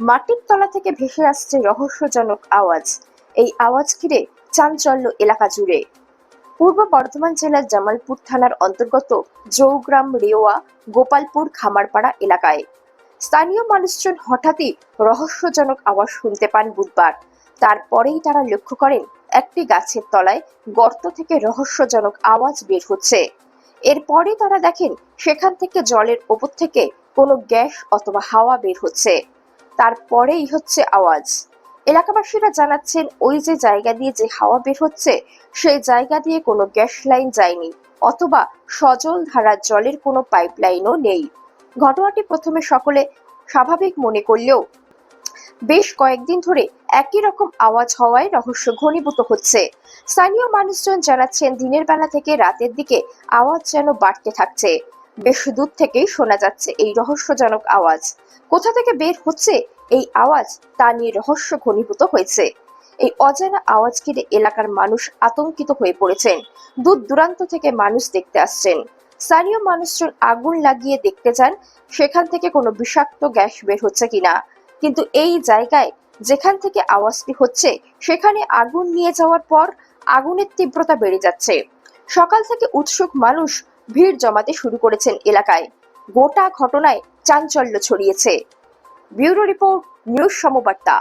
মাটির তলা থেকে ভেসে আসছে রহস্যজনক আওয়াজ। এই আওয়াজ ঘিরে চাঞ্চল্য এলাকা জুড়ে। পূর্ব বর্ধমান জেলার জামালপুর থানার অন্তর্গত জৌগ্রাম রেওয়া গোপালপুর খামারপাড়া এলাকায় স্থানীয় মানুষজন হঠাৎই রহস্যজনক আওয়াজ শুনতে পান বুধবার। তারপরেই তারা লক্ষ্য করেন, একটি গাছের তলায় গর্ত থেকে রহস্যজনক আওয়াজ বের হচ্ছে। এরপরে তারা দেখেন, সেখান থেকে জলের ওপর থেকে কোনো গ্যাস অথবা হাওয়া বের হচ্ছে। তারপরেই হচ্ছে আওয়াজ। এলাকাবাসীরা জানাচ্ছেন, ওই যে জায়গা দিয়ে যে হাওয়া বের হচ্ছে, সেই জায়গা দিয়ে কোনো গ্যাস লাইন যায়নি, অথবা সজল ধারার জলের কোনো পাইপ লাইনও নেই। ঘটনাটি প্রথমে সকলে স্বাভাবিক মনে করলেও বেশ কয়েকদিন ধরে একই রকম আওয়াজ হওয়ায় রহস্য ঘনীভূত হচ্ছে। স্থানীয় মানুষজন জানাচ্ছেন, দিনের বেলা থেকে রাতের দিকে আওয়াজ যেন বাড়তে থাকছে। বেশ দূর থেকেই শোনা যাচ্ছে এই রহস্যজনক আওয়াজ। কোথা থেকে বের হচ্ছে এই আওয়াজ তা নিয়ে রহস্য ঘনীভূত হয়েছে। এই অজানা আওয়াজ ঘিরে এলাকার মানুষ আতঙ্কিত হয়ে পড়েছেন। দূর দূরান্ত থেকে মানুষ দেখতে আসছেন। স্থানীয় মানুষজন আগুন লাগিয়ে দেখতে যান সেখান থেকে কোনো বিষাক্ত গ্যাস বের হচ্ছে কিনা। কিন্তু এই জায়গায় যেখান থেকে আওয়াজটি হচ্ছে, সেখানে আগুন নিয়ে যাওয়ার পর আগুনের তীব্রতা বেড়ে যাচ্ছে। সকাল থেকে উৎসুক মানুষ ভিড় জমাতে শুরু করেছেন এলাকায়। গোটা ঘটনায় চাঞ্চল্য ছড়িয়েছে। Bureau report, news Samabarta.